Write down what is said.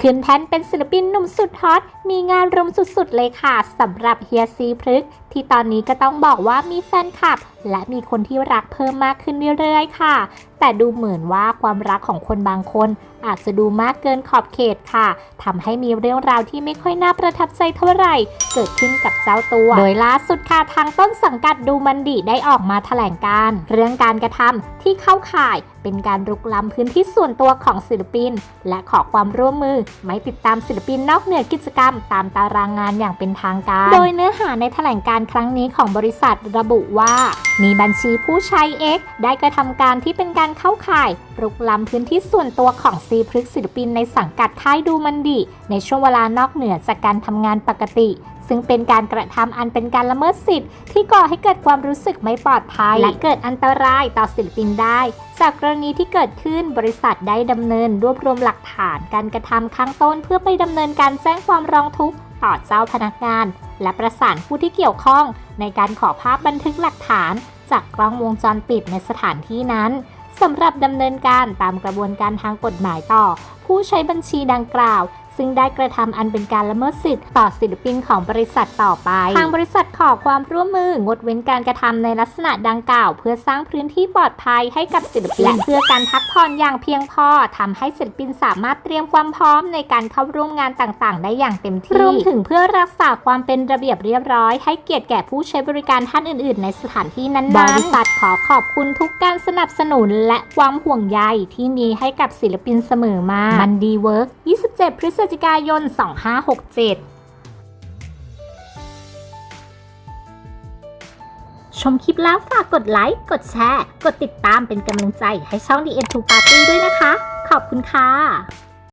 ขึ้นแท่นเป็นศิลปินหนุ่มสุดฮอต มีงานรุมสุดๆเลยค่ะสำหรับเฮียซีพฤก ที่ตอนนี้ก็ต้องบอกว่ามีแฟนคลับ และมีคนที่รักเพิ่มมากขึ้นเรื่อยๆค่ะ แต่ดูเหมือนว่าความรักของคนบางคนอาจจะดูมากเกินขอบเขตค่ะทำให้มีเรื่องราวที่ไม่ค่อยน่าประทับใจเท่าไหร่ เกิดขึ้นกับเจ้าตัว โดยล่าสุดค่ะทางต้นสังกัดดูมันดีได้ออกมาแถลงการ เรื่องการกระทำที่เข้าข่ายเป็นการรุกล้ำพื้นที่ส่วนตัวของศิลปิน และขอความร่วมมือ ไม่ติดตามศิลปินนอกเหนือกิจกรรม ตามตารางงานอย่างเป็นทางการ โดยเนื้อหาในแถลงการครั้งนี้ของบริษัทระบุว่า มีบัญชีผู้ใช้ X ได้กระทำการที่เป็นการเข้าข่ายรุกล้ำพื้นที่ส่วนตัวของซีพฤกศิลปินในสังกัดค่ายดูมันดี ในช่วงเวลานอกเหนือจากการทำงานปกติ ซึ่งเป็นการกระทำอันเป็นการละเมิดสิทธิ์ที่ก่อให้เกิดความรู้สึกไม่ปลอดภัย และเกิดอันตรายต่อศิลปินได้ จากกรณีที่เกิดขึ้นบริษัทได้ดำเนินรวบรวมหลักฐานการกระทำข้งต้น เพื่อไปดำเนินการแจ้งความร้องทุกข์ต่อเจ้าพนักงาน และประสานผู้ที่เกี่ยวข้อง ในการขอภาพบันทึกหลักฐาน จากกล้องวงจรปิดในสถานที่นั้น สำหรับดำเนินการตามกระบวนการทางกฎหมายต่อ ผู้ใช้บัญชีดังกล่าว ซึ่งได้กระทำอันเป็นการละเมิดสิทธิ์ต่อศิลปินของบริษัทต่อไป ทางบริษัทขอความร่วมมืองดเว้นการกระทำในลักษณะดังกล่าว เพื่อสร้างพื้นที่ปลอดภัยให้กับศิลปินและเพื่อการพักผ่อนอย่างเพียงพอทำให้ศิลปินสามารถเตรียมความพร้อมในการเข้าร่วมงานต่างๆ ได้อย่างเต็มที่รวมถึงเพื่อรักษาความเป็นระเบียบเรียบร้อย ให้เกียรติแก่ผู้ใช้บริการท่านอื่น ๆ ในสถานที่นั้นๆบริษัทขอขอบคุณทุกการสนับสนุนและความห่วงใยที่มีให้กับศิลปินเสมอมา มันดีเวิร์ก 27พฤศจิกายน 2567 ชมคลิปแล้วฝากกดไลค์ กดแชร์ กดติดตามเป็นกำลังใจให้ช่อง The End to Party ด้วยนะคะ ขอบคุณค่ะ